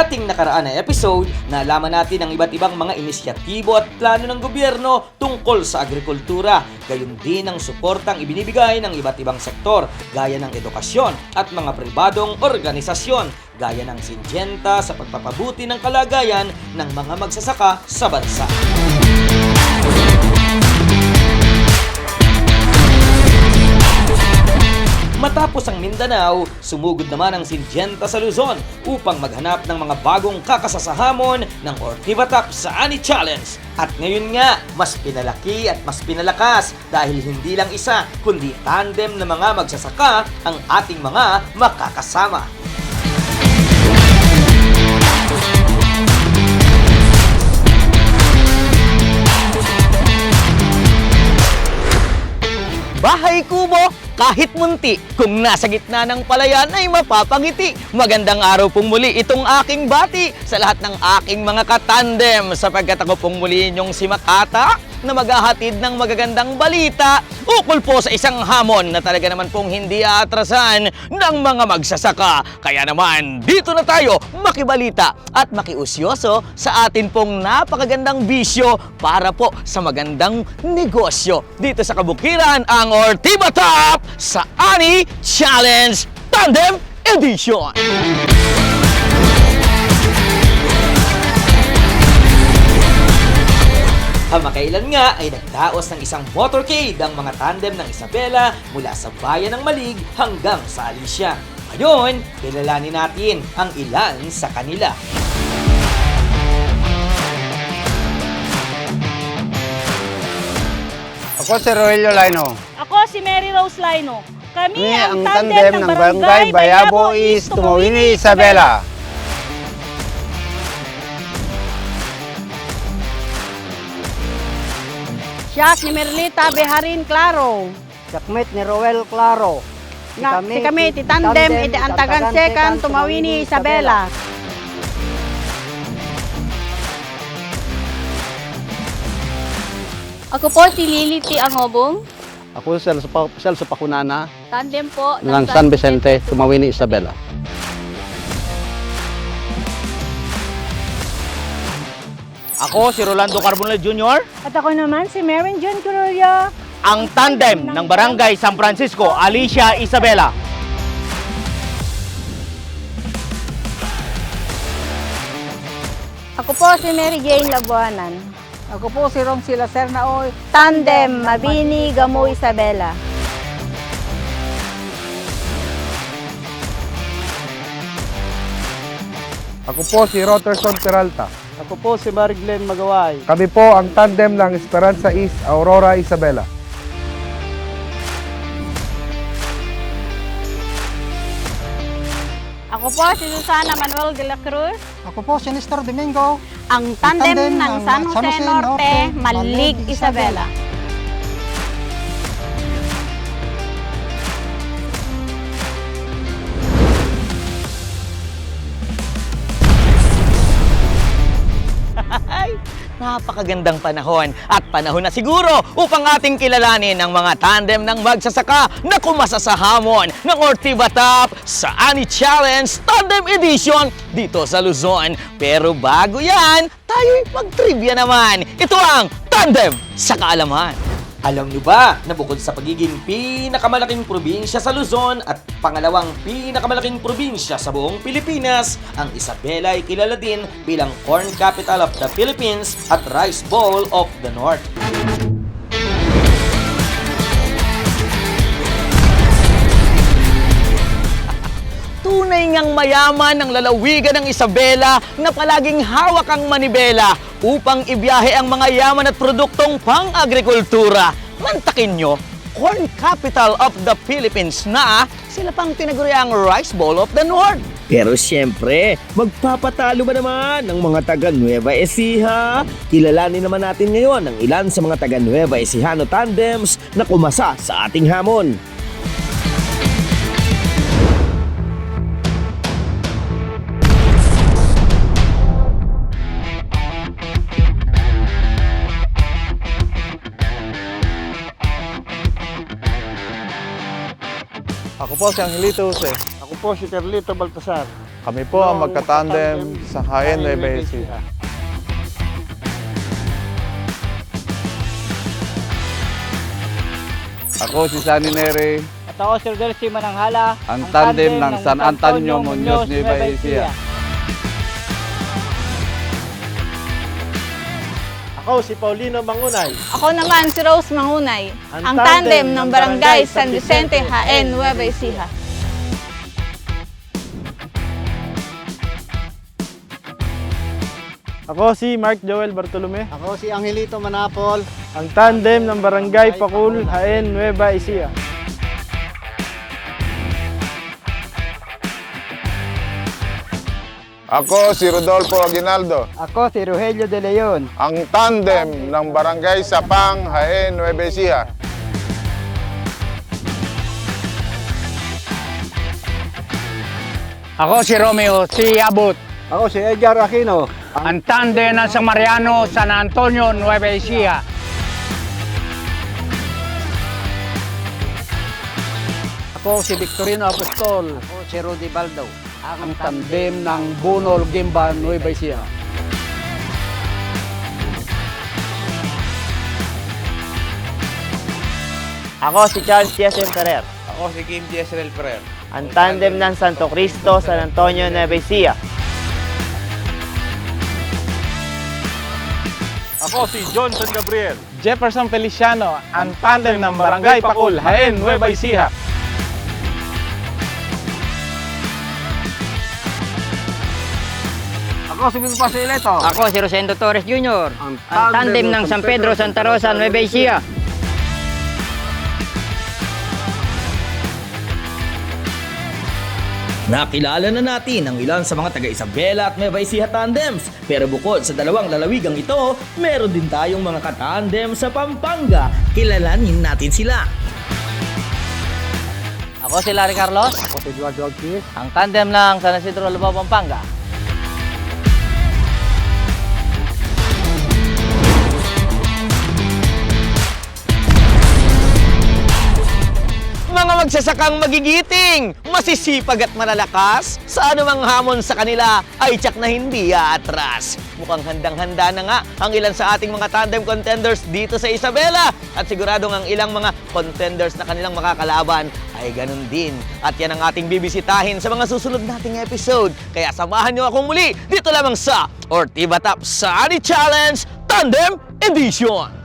Ating nakaraan na episode, nalaman natin ang iba't ibang mga inisyatibo at plano ng gobyerno tungkol sa agrikultura, gayon din ang suportang ibinibigay ng iba't ibang sektor, gaya ng edukasyon at mga pribadong organisasyon, gaya ng Syngenta sa pagpapabuti ng kalagayan ng mga magsasaka sa bansa. Matapos ang Mindanao, sumugod naman ang Syngenta sa Luzon upang maghanap ng mga bagong kakasasahamon ng Ortivatap sa Ani Challenge. At ngayon nga, mas pinalaki at mas pinalakas dahil hindi lang isa, kundi tandem na mga magsasaka ang ating mga makakasama. Bahay kubo, kahit munti, kung nasa gitna ng palayan ay mapapangiti. Magandang araw pong muli itong aking bati sa lahat ng aking mga katandem. Sapagkat ako pong muli inyong si Makata na maghahatid ng magagandang balita ukol po sa isang hamon na talaga naman pong hindi aatrasan ng mga magsasaka. Kaya naman, dito na tayo makibalita at makiusyoso sa atin pong napakagandang bisyo para po sa magandang negosyo. Dito sa Kabukiran, ang Ortiba Top sa Ani Challenge Tandem Edition. Kamakailan nga ay nagdaos ng isang motorcade ang mga tandem ng Isabela mula sa bayan ng Malig hanggang sa Alicia. Ngayon, kilalanin natin ang ilan sa kanila. Ako si Rogelio Laino. Ako si Mary Rose Lino. Kami Kami ang, ang tandem ng Barangay Bayabo East, Tumawini, Isabela. Siya ni Merlita Beharin Claro. Sakmet ni Roel Claro. Na, si kami, ti tandem, iti antagan sekan, tumawini Isabela. Ako po si Lily T. Angobong. Ako si Celso, Pa- Celso Pacunana Tandem po ng San Vicente, Tumawini, Isabela. Ako si Rolando Carbonell Jr., At ako naman si Mary John Curulio. ang tandem ng Barangay San Francisco, Alicia Isabela. Ako po si Mary Jane Labuanan. Ako po si Rom Sila Sernaoy. Tandem, Mabini, Gamo, Isabela. Ako po si Roterson Peralta. Ako po si Mariglen Magaway. Kami po ang tandem ng Esperanza East, Aurora, Isabela. Ako po si Susana Manuel de la Cruz. Ako po si Nestor Domingo. Ang tandem, tandem ng ng San Jose, Norte, Malig, Isabela. Ay, napakagandang panahon at panahon na siguro upang ating kilalanin ang mga tandem ng magsasaka na kumasa sa hamon ng Ortiba Top sa Ani Challenge Tandem Edition dito sa Luzon. Pero bago yan, tayo'y mag-trivia naman. Ito ang Tandem sa Kaalaman. Alam niyo ba na bukod sa pagiging pinakamalaking probinsya sa Luzon at pangalawang pinakamalaking probinsya sa buong Pilipinas, ang Isabela ay kilala din bilang Corn Capital of the Philippines at Rice Bowl of the North. Tunay ngang mayaman ang lalawigan ng Isabela na palaging hawak ang manibela upang ibiyahe ang mga yaman at produktong pang-agrikultura. Mantakin nyo, Corn Capital of the Philippines na sila pang tinaguriang Rice Bowl of the North. Pero siyempre, magpapatalo ba naman ang mga taga Nueva Ecija? Kilalanin naman natin ngayon ang ilan sa mga taga Nueva Ecijano tandems na kumasa sa ating hamon. Ako po si Angelito Jose. Ako po si Carlito Baltasar. Kami po ang magkatandem sa Hayen Nueva Ecija. Ako si Sunny Nere, At ako si Rodel. Mananghala. ang tandem ng San Antonio Muñoz Nueva Ecija. Ako si Paulino Mangunay. Ako naman si Rose Mangunay, Ang ang, tandem tandem ng ng Barangay San Vicente, Jaén, Nueva Ecija. Ako si Mark Joel Bartolome. Ako si Angelito Manapol. Ang tandem ng Barangay Pakul, Haen, Nueva Ecija. Ako si Rodolfo Aguinaldo, Ako si Rogelio De Leon. ang tandem ng Barangay Sapang, Hayen, Nueva Ecija. Ako si Romeo, si Abot. Ako si Edgar Aquino. Ang tandem ng San Mariano, San Antonio, Nueva Ecija. Ako si Victorino Apostol. Ako si Rudy Baldo. Ang tandem ng Bunol, Gimba, Nueva Ecija. Ako si Charles Yesen Ferrer. Ako si Kim Jezreel Ferrer. Ang tandem ng Santo Cristo, San Antonio, Nueva Ecija. Ako si John San Gabriel. Jefferson Feliciano, ang tandem ng Barangay Pakul, Hayen, Nueva Ecija. Ako si Bill Pasileto. Ako si Rosendo Torres Jr. Ang tandem ng San Pedro Santa Rosa Nueva Ecija. Nakilala na natin ang ilan sa mga taga Isabela at Nueva Ecija tandems. Pero bukod sa dalawang lalawigang ito, meron din tayong mga katandem sa Pampanga. Kilalanin natin sila. Ako si Larry Carlos, Ako si Eduardo Ortiz. ang tandem ng San Isidro Lubao, Pampanga. Magsasakang magigiting, masisipag at malalakas, sa anumang hamon sa kanila ay tsak na hindi aatras. Mukhang handang-handa na nga ang ilan sa ating mga tandem contenders dito sa Isabela at siguradong ang ilang mga contenders na kanilang makakalaban ay ganun din. At yan ang ating bibisitahin sa mga susunod nating episode. Kaya samahan niyo akong muli dito lamang sa Ortiba Top Sunny Challenge Tandem Edition!